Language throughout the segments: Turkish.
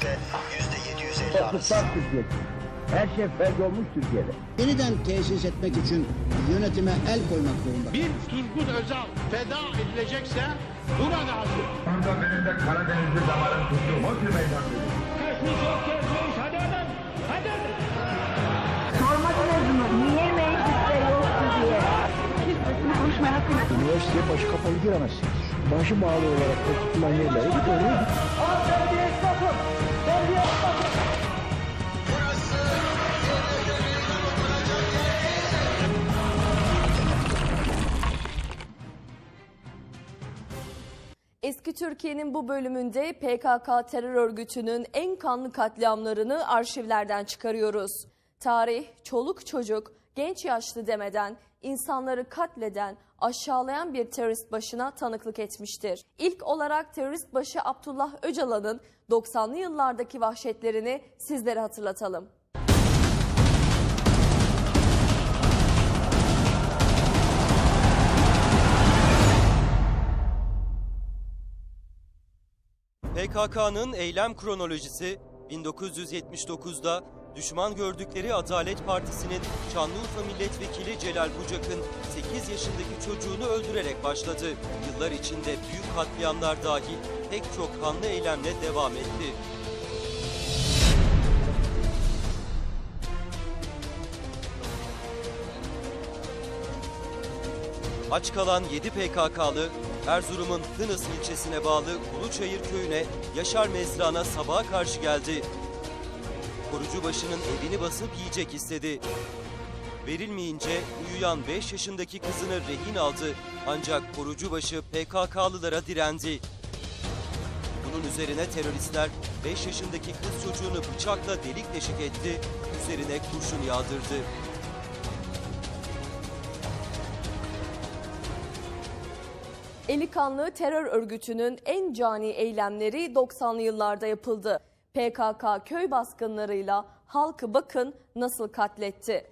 ise %750 arası. Her şey fert olmuş Türkiye'de. yeniden tesis etmek için yönetime el koymak zorunda. bir Turgut Özal feda edilecekse buna razı. Orada benim de Karadenizli damarım tuttuğum o tür meydan Sormadınız mı? Niye mecliste yoktu diye. Siz sesini konuşmaya hakkı. Üniversiteye başı kapalı giremezsiniz. Başı bağlı olarak tutulan yerlere git Eski Türkiye'nin bu bölümünde PKK terör örgütünün en kanlı katliamlarını arşivlerden çıkarıyoruz. Tarih, çoluk çocuk, genç yaşlı demeden insanları katleden, aşağılayan bir terörist başına tanıklık etmiştir. İlk olarak terörist başı Abdullah Öcalan'ın 90'lı yıllardaki vahşetlerini sizlere hatırlatalım. PKK'nın eylem kronolojisi 1979'da düşman gördükleri Adalet Partisi'nin Şanlıurfa Milletvekili Celal Bucak'ın 8 yaşındaki çocuğunu öldürerek başladı. Yıllar içinde büyük katliamlar dahil pek çok kanlı eylemle devam etti. Aç kalan 7 PKK'lı Erzurum'un Hınıs ilçesine bağlı Uluçayır köyüne Yaşar Mezra'na sabaha karşı geldi. Korucubaşı'nın evini basıp yiyecek istedi. Verilmeyince uyuyan 5 yaşındaki kızını rehin aldı. Ancak korucubaşı PKK'lılara direndi. Bunun üzerine teröristler 5 yaşındaki kız çocuğunu bıçakla delik deşik etti, üzerine kurşun yağdırdı. Eli kanlı terör örgütünün en cani eylemleri 90'lı yıllarda yapıldı. PKK köy baskınlarıyla halkı bakın nasıl katletti.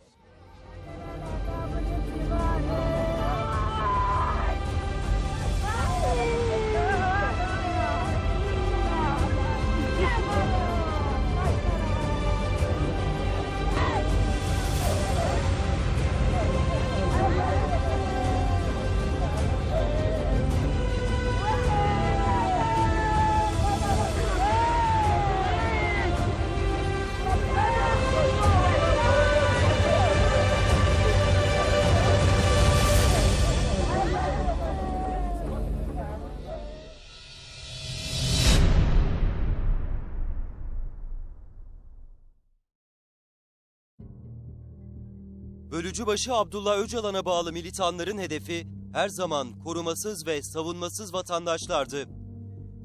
Bölücübaşı Abdullah Öcalan'a bağlı militanların hedefi her zaman korumasız ve savunmasız vatandaşlardı.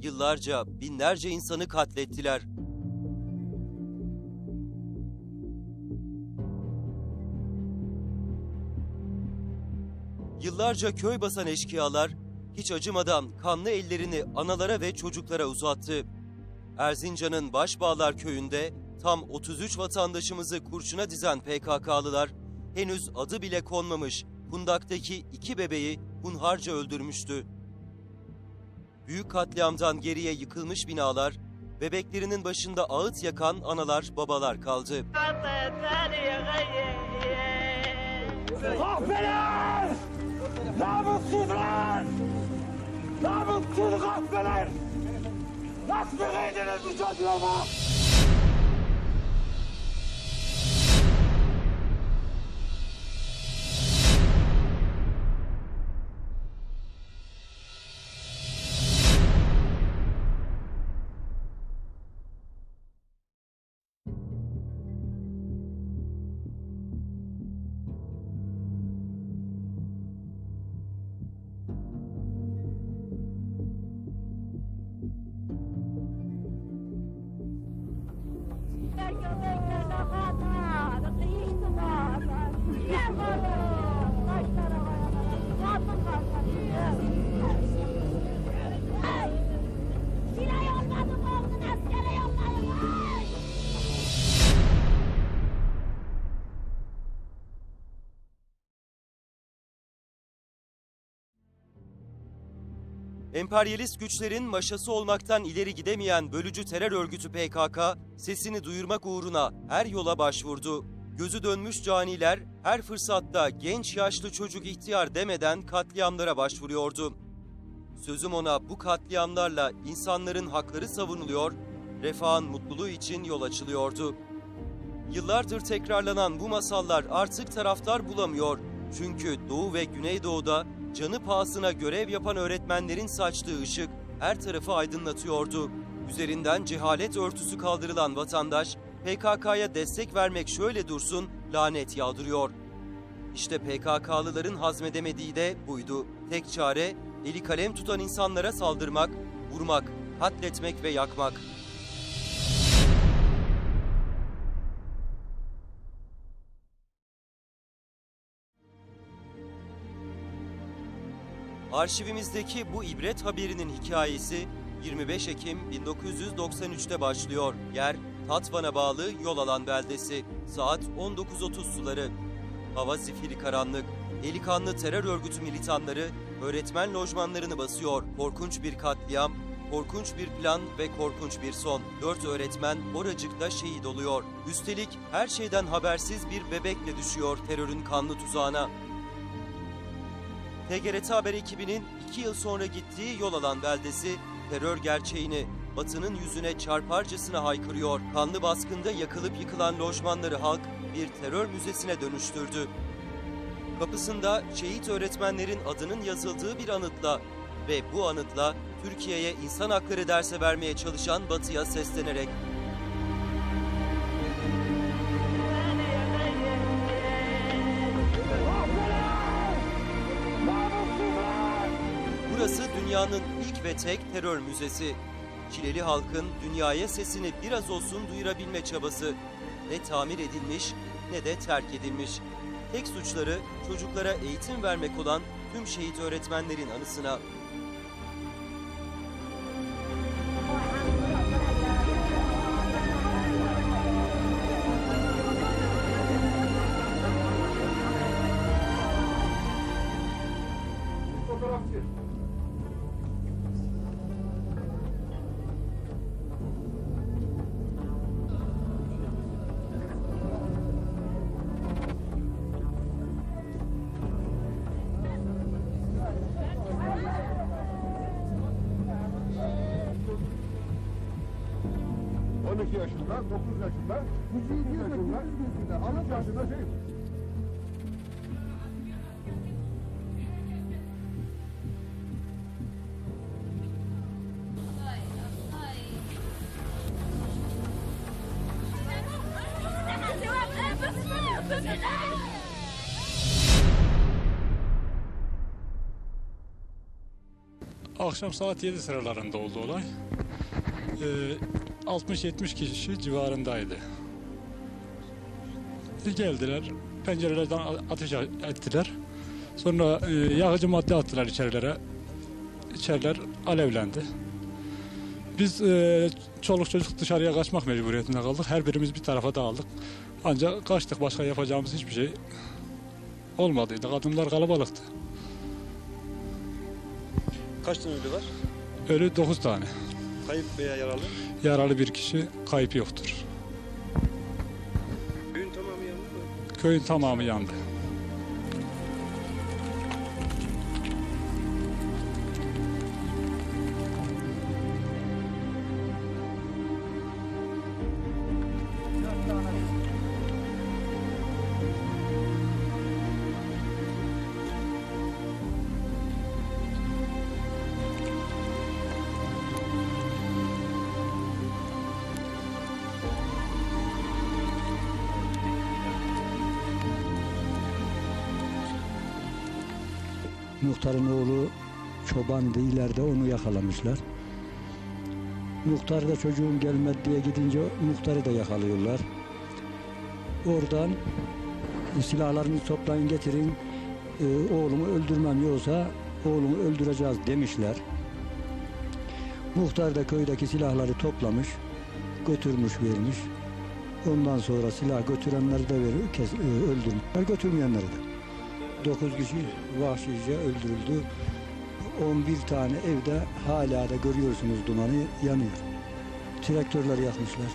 Yıllarca binlerce insanı katlettiler. Yıllarca köy basan eşkıyalar hiç acımadan kanlı ellerini analara ve çocuklara uzattı. Erzincan'ın Başbağlar köyünde tam 33 vatandaşımızı kurşuna dizen PKK'lılar henüz adı bile konmamış kundaktaki iki bebeği hunharca öldürmüştü. Büyük katliamdan geriye yıkılmış binalar, bebeklerinin başında ağıt yakan analar babalar kaldı. Kahpeler! Namussuzlar! Namussuz kahpeler! Nasıl kıydınız bu çocuğuma? Thank you. Emperyalist güçlerin maşası olmaktan ileri gidemeyen bölücü terör örgütü PKK sesini duyurmak uğruna her yola başvurdu. Gözü dönmüş caniler her fırsatta genç yaşlı çocuk ihtiyar demeden katliamlara başvuruyordu. Sözüm ona bu katliamlarla insanların hakları savunuluyor, refahın mutluluğu için yol açılıyordu. Yıllardır tekrarlanan bu masallar artık taraftar bulamıyor. Çünkü Doğu ve Güneydoğu'da canı pahasına görev yapan öğretmenlerin saçtığı ışık her tarafı aydınlatıyordu. Üzerinden cehalet örtüsü kaldırılan vatandaş PKK'ya destek vermek şöyle dursun lanet yağdırıyor. İşte PKK'lıların hazmedemediği de buydu. Tek çare eli kalem tutan insanlara saldırmak, vurmak, katletmek ve yakmak. Arşivimizdeki bu ibret haberinin hikayesi 25 Ekim 1993'te başlıyor. Yer Tatvan'a bağlı yol alan beldesi. Saat 19.30 suları. Hava zifiri karanlık. Eli kanlı terör örgütü militanları öğretmen lojmanlarını basıyor. Korkunç bir katliam, korkunç bir plan ve korkunç bir son. Dört öğretmen oracıkta şehit oluyor. Üstelik her şeyden habersiz bir bebekle düşüyor terörün kanlı tuzağına. TGRT Haber ekibinin iki yıl sonra gittiği yol alan beldesi terör gerçeğini Batı'nın yüzüne çarparcasına haykırıyor. Kanlı baskında yakılıp yıkılan lojmanları halk bir terör müzesine dönüştürdü. Kapısında şehit öğretmenlerin adının yazıldığı bir anıtla ve bu anıtla Türkiye'ye insan hakları derse vermeye çalışan Batı'ya seslenerek dünyanın ilk ve tek terör müzesi. Çileli halkın dünyaya sesini biraz olsun duyurabilme çabası ne tamir edilmiş ne de terk edilmiş. Tek suçları çocuklara eğitim vermek olan tüm şehit öğretmenlerin anısına yaşında, 9 yaşında, 9 yaşında, 13 yaşında şey. Akşam saat 7 sıralarında oldu olay. Ee, 60-70 kişi civarındaydı. Geldiler, pencerelerden ateş ettiler. Sonra e, yakıcı madde attılar içerilere. İçeriler alevlendi. Biz e, çoluk çocuk dışarıya kaçmak mecburiyetinde kaldık. Her birimiz bir tarafa dağıldık. Ancak kaçtık. Başka yapacağımız hiçbir şey olmadıydı. Kadınlar kalabalıktı. Kaç tane ölü var? Ölü 9 tane. Kayıp veya yaralı? Yaralı bir kişi, kayıp yoktur. Köyün tamamı yandı mı? Köyün tamamı yandı. Muhtarın oğlu çobandı ileride onu yakalamışlar. Muhtar da çocuğum gelmedi diye gidince muhtarı da yakalıyorlar. Oradan silahlarınızı toplayın getirin e, oğlumu öldürmem yoksa oğlumu öldüreceğiz demişler. Muhtar da köydeki silahları toplamış, götürmüş vermiş. Ondan sonra silah götürenleri de veriyor, kes, e, öldürmüşler, götürmeyenleri de. 9 kişi vahşice öldürüldü. 11 tane evde hala da görüyorsunuz dumanı yanıyor. Traktörler yakmışlar.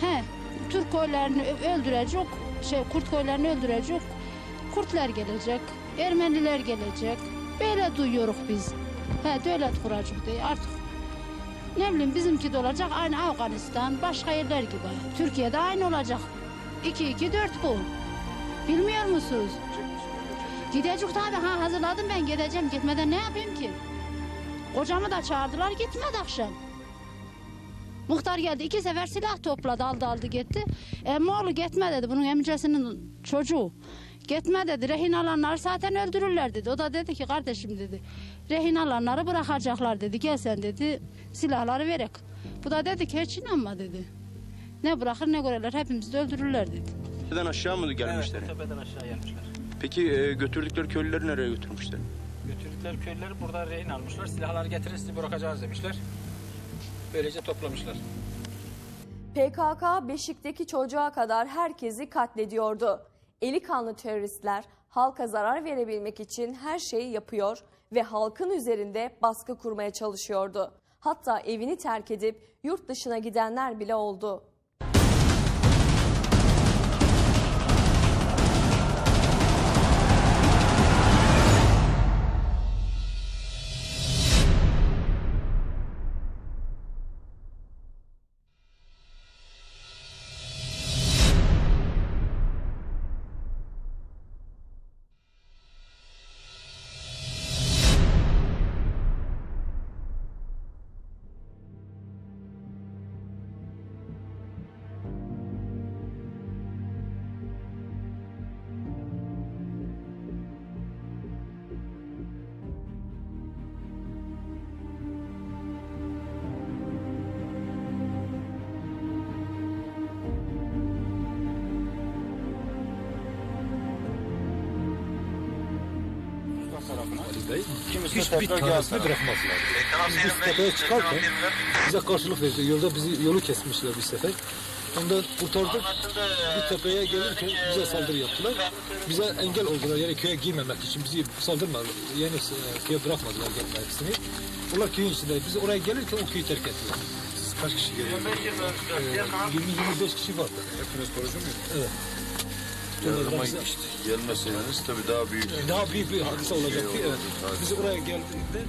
He, Türk köylerini ö- öldürecek, şey Kurt köylerini öldürecek. Kurtlar gelecek, Ermeniler gelecek. Böyle duyuyoruz biz. He, devlet kuracak diye artık. Ne bileyim bizimki de olacak aynı Afganistan, başka yerler gibi. Türkiye'de aynı olacak. 2 2 4 bu. Bilmiyor musunuz? Gidecek tabii ha hazırladım ben gideceğim. Gitmeden ne yapayım ki? Kocamı da çağırdılar gitmedi akşam. Muhtar geldi iki sefer silah topladı aldı aldı gitti. Emmoğlu gitme dedi bunun emcesinin çocuğu. Gitme dedi rehin alanları zaten öldürürler dedi. O da dedi ki kardeşim dedi rehin alanları bırakacaklar dedi. Gel sen dedi silahları verek. Bu da dedi ki hiç inanma dedi. Ne bırakır ne görürler hepimizi de öldürürler dedi. Tepeden aşağı mı gelmişler? Evet, tepeden aşağı gelmişler. Peki e, götürdükleri köylüleri nereye götürmüşler? Götürdükleri köylüleri burada rehin almışlar. Silahları getirin sizi bırakacağız demişler. Böylece toplamışlar. PKK Beşik'teki çocuğa kadar herkesi katlediyordu. Eli kanlı teröristler halka zarar verebilmek için her şeyi yapıyor ve halkın üzerinde baskı kurmaya çalışıyordu. Hatta evini terk edip yurt dışına gidenler bile oldu. Hiçbir tanesini bırakmazlar. Biz tepeye çıkarken Bize karşılık verdi. Yolda bizi yolu kesmişler bir sefer. Ondan kurtardık. Bir tepeye gelirken bize saldırı yaptılar. Bize engel oldular. Yani köye girmemek için bizi saldırmadılar. Yani e, köye bırakmadılar gelmesini. Onlar köyün içinde. Biz oraya gelirken o köyü terk ettiler. Siz kaç kişi geliyorsunuz? Ee, 20-25 kişi vardı. Hepiniz korucu muydunuz? Evet. Yardıma işte gelmeseydiniz tabii daha büyük. Daha büyük bir hadise olacaktı. Şey Evet. Biz oraya geldiğinde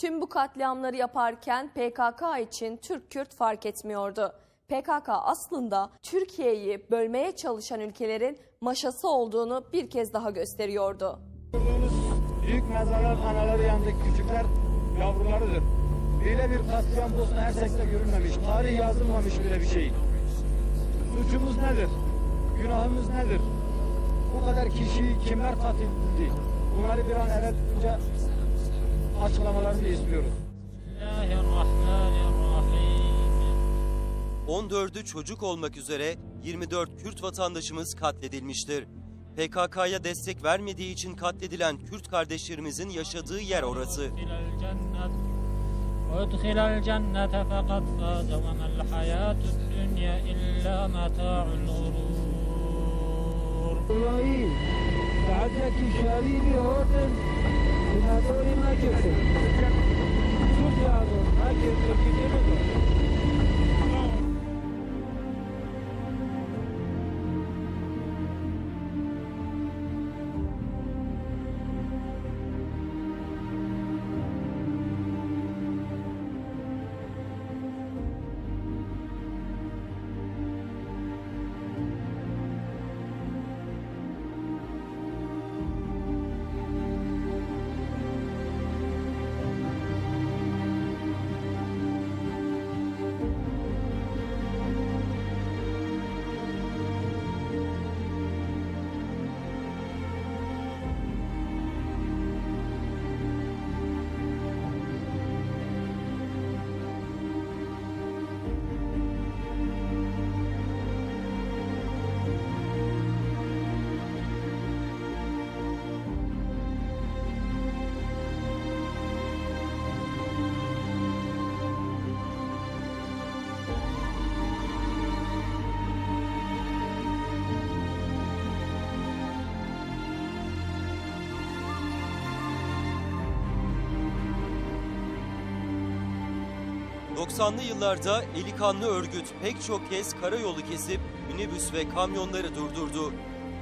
Tüm bu katliamları yaparken PKK için Türk-Kürt fark etmiyordu. PKK aslında Türkiye'yi bölmeye çalışan ülkelerin maşası olduğunu bir kez daha gösteriyordu. Büyük mezarlar anaları yanındaki küçükler yavrularıdır. Böyle bir katliam Bosna Hersek'te görülmemiş. Tarih yazılmamış bile bir şey. Suçumuz nedir? Günahımız nedir? Bu kadar kişiyi kimler katil edildi? Bunları bir an evvel önce açıklamalarını istiyoruz. 14'ü çocuk olmak üzere 24 Kürt vatandaşımız katledilmiştir. PKK'ya destek vermediği için katledilen Kürt kardeşlerimizin yaşadığı yer orası. Bundan sonra herkese. Türk yardım herkese gidelim. 90'lı yıllarda eli kanlı örgüt pek çok kez karayolu kesip minibüs ve kamyonları durdurdu.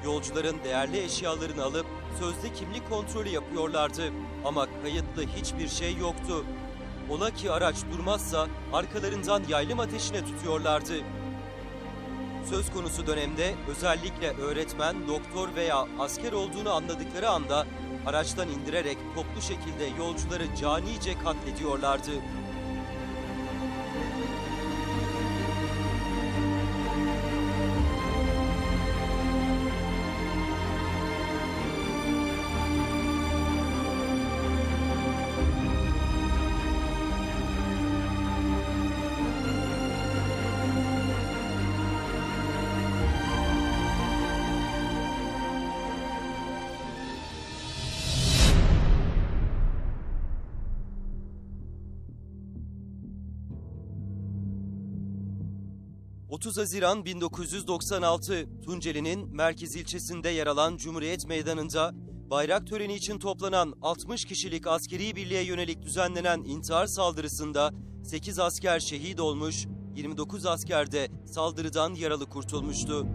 Yolcuların değerli eşyalarını alıp sözde kimlik kontrolü yapıyorlardı ama kayıtlı hiçbir şey yoktu. Ola ki araç durmazsa arkalarından yaylım ateşine tutuyorlardı. Söz konusu dönemde özellikle öğretmen, doktor veya asker olduğunu anladıkları anda araçtan indirerek toplu şekilde yolcuları canice katlediyorlardı. ...30 Haziran 1996 Tunceli'nin merkez ilçesinde yer alan Cumhuriyet Meydanı'nda... ...bayrak töreni için toplanan 60 kişilik askeri birliğe yönelik düzenlenen intihar saldırısında... ...8 asker şehit olmuş, 29 asker de saldırıdan yaralı kurtulmuştu.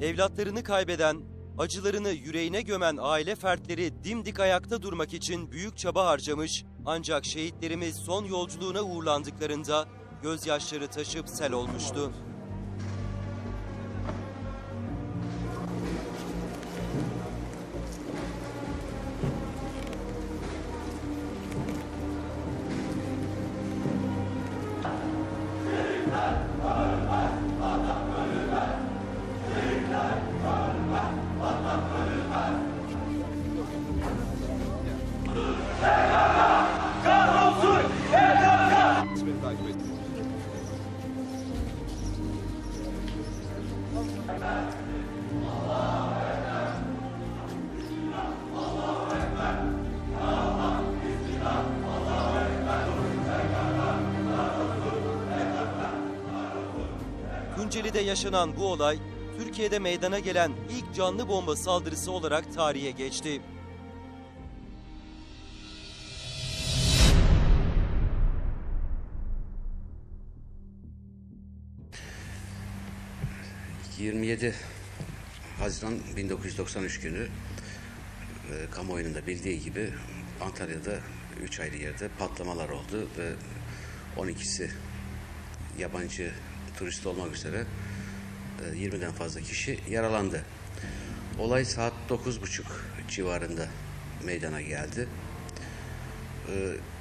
Evlatlarını kaybeden, acılarını yüreğine gömen aile fertleri dimdik ayakta durmak için büyük çaba harcamış ancak şehitlerimiz son yolculuğuna uğurlandıklarında gözyaşları taşıp sel olmuştu. Tunceli'de yaşanan bu olay, Türkiye'de meydana gelen ilk canlı bomba saldırısı olarak tarihe geçti. Hı. 27 Haziran 1993 günü e, kamuoyunun da bildiği gibi Antalya'da 3 ayrı yerde patlamalar oldu ve 12'si yabancı turist olmak üzere e, 20'den fazla kişi yaralandı. Olay saat 9.30 civarında meydana geldi. E,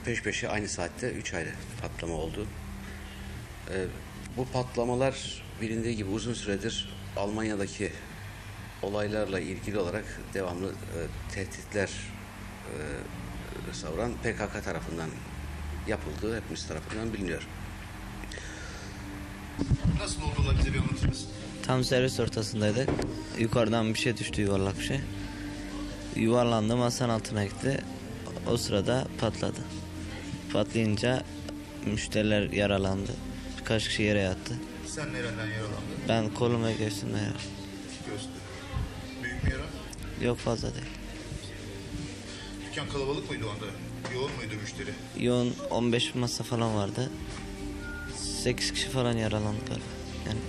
Peş peşe aynı saatte 3 ayrı patlama oldu. E, Bu patlamalar bilindiği gibi uzun süredir Almanya'daki olaylarla ilgili olarak devamlı e, tehditler e, savuran PKK tarafından yapıldığı hepimiz tarafından biliniyor. Nasıl oldular bize bir anlatır mısın? Tam servis ortasındaydık. Yukarıdan bir şey düştü yuvarlak bir şey. Yuvarlandı masanın altına gitti. O sırada patladı. Patlayınca müşteriler yaralandı. Birkaç kişi yere yattı. Sen nereden yaralandın? Ben kolum ve göğsümde yara. Göğüste. Büyük mü yara? Yok fazla değil. Dükkan kalabalık mıydı o anda? Yoğun muydu müşteri? Yoğun 15 masa falan vardı. 8 kişi falan yaralandı galiba. Yani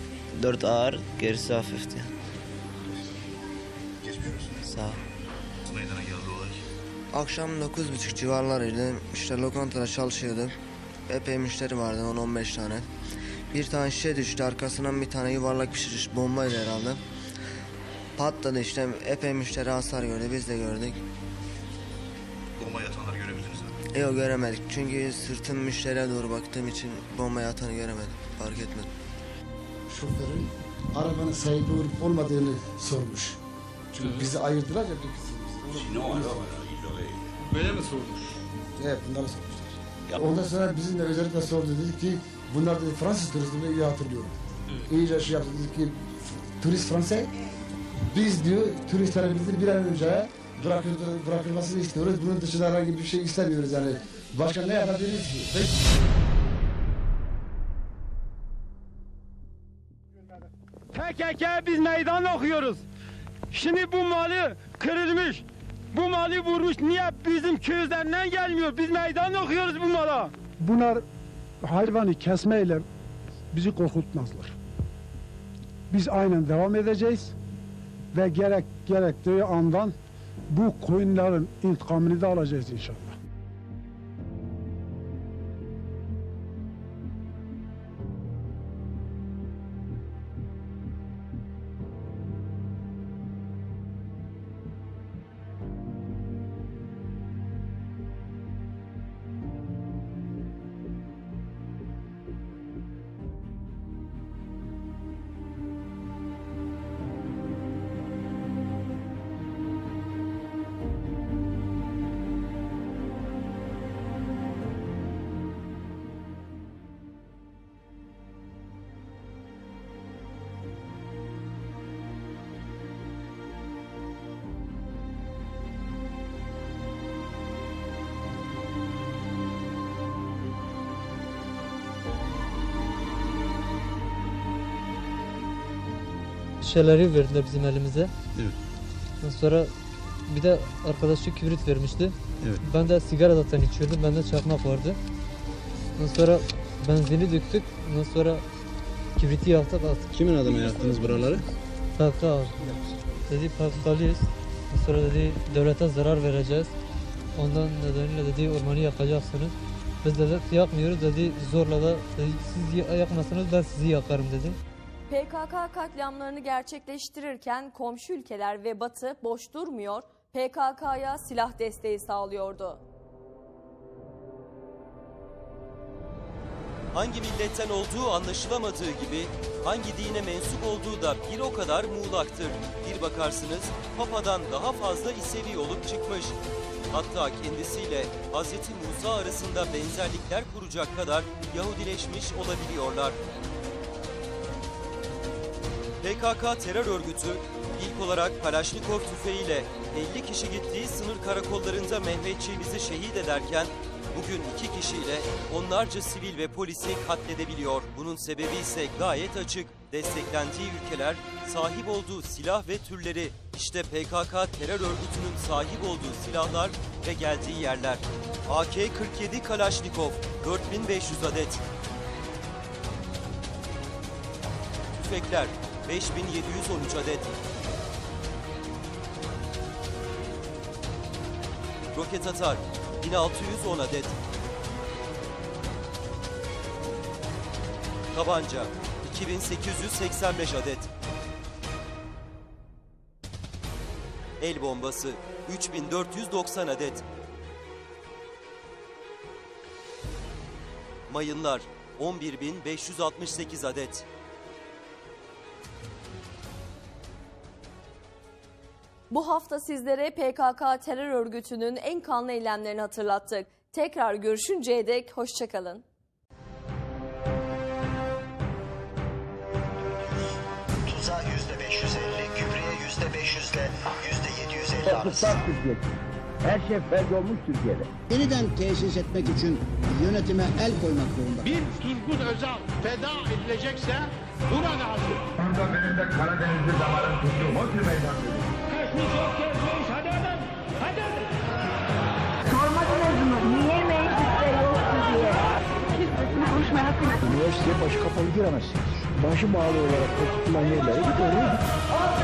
4 ağır, gerisi hafifti. Yani. Geçmiş olsun. Sağ ol. Nasıl meydana geldi olay? Akşam 9.30 civarlarıydı. İşte lokantada çalışıyordum. Epey müşteri vardı 10-15 tane. Bir tane şişe düştü arkasından bir tane yuvarlak bir şiş bombaydı herhalde. Patladı işte epey müşteri hasar gördü biz de gördük. Yok göremedik çünkü sırtım müşteriye doğru baktığım için bomba yatanı göremedim fark etmedim. Şoförün arabanın sahibi olup olmadığını sormuş. Çünkü bizi ayırdılar ya bir. Böyle mi sormuş? Evet bunları sormuşlar. Ondan sonra bizimle özellikle sordu dedi ki bunlar dedi Fransız turistini iyi hatırlıyorum. İyice şey yaptı dedi ki turist Fransız biz diyor turistlere bildir bir an önce bırakır, bırakılmasını istiyoruz. Bunun dışında herhangi bir şey istemiyoruz yani. Başka ne yapabiliriz ki? Peki. PKK biz meydan okuyoruz. Şimdi bu malı kırılmış. Bu malı vurmuş niye bizim köy üzerinden gelmiyor? Biz meydan okuyoruz bu mala. Bunlar hayvanı kesmeyle bizi korkutmazlar. Biz aynen devam edeceğiz ve gerek gerektiği andan bu koyunların intikamını da alacağız inşallah. Şişeleri verdiler bizim elimize. Ondan sonra bir de arkadaşı kibrit vermişti. Evet. Ben de sigara zaten içiyordum. Bende çakmak vardı. Ondan sonra benzini döktük. Ondan sonra kibriti yaktık attık. Kimin adına yaktınız buraları? PKK abi. Dedi PKK'lıyız. Ondan sonra dedi devlete zarar vereceğiz. Ondan nedeniyle dedi ormanı yakacaksınız. Biz devlet yakmıyoruz dedi zorla da dedi, siz yakmasanız ben sizi yakarım dedi. PKK katliamlarını gerçekleştirirken komşu ülkeler ve Batı boş durmuyor, PKK'ya silah desteği sağlıyordu. Hangi milletten olduğu anlaşılamadığı gibi hangi dine mensup olduğu da bir o kadar muğlaktır. Bir bakarsınız Papa'dan daha fazla İsevi olup çıkmış. Hatta kendisiyle Hz. Musa arasında benzerlikler kuracak kadar Yahudileşmiş olabiliyorlar. PKK terör örgütü ilk olarak Kalaşnikov tüfeğiyle 50 kişi gittiği sınır karakollarında Mehmetçiğimizi şehit ederken bugün iki kişiyle onlarca sivil ve polisi katledebiliyor. Bunun sebebi ise gayet açık. Desteklendiği ülkeler sahip olduğu silah ve türleri işte PKK terör örgütünün sahip olduğu silahlar ve geldiği yerler. AK-47 Kalaşnikov 4500 adet. Tüfekler 5713 adet. Roket atar 1610 adet. Tabanca 2885 adet. El bombası 3490 adet. Mayınlar 11568 adet. Bu hafta sizlere PKK terör örgütünün en kanlı eylemlerini hatırlattık. Tekrar görüşünceye dek hoşçakalın. Tuza yüzde 550, gübreye yüzde 500 ile yüzde 750 arası. Her şey felç olmuş Türkiye'de. Yeniden tesis etmek için yönetime el koymak zorunda. Bir Turgut Özal feda edilecekse buna lazım. Onda benim de Karadenizli damarım tuttu. Motil meydan dedi. Yok mı? Niye mecliste yoktu diye. Hiçbirisini konuşmaya hakkı. Üniversiteye başı kapalı giremezsiniz. Başı bağlı olarak tutulan yerlere git.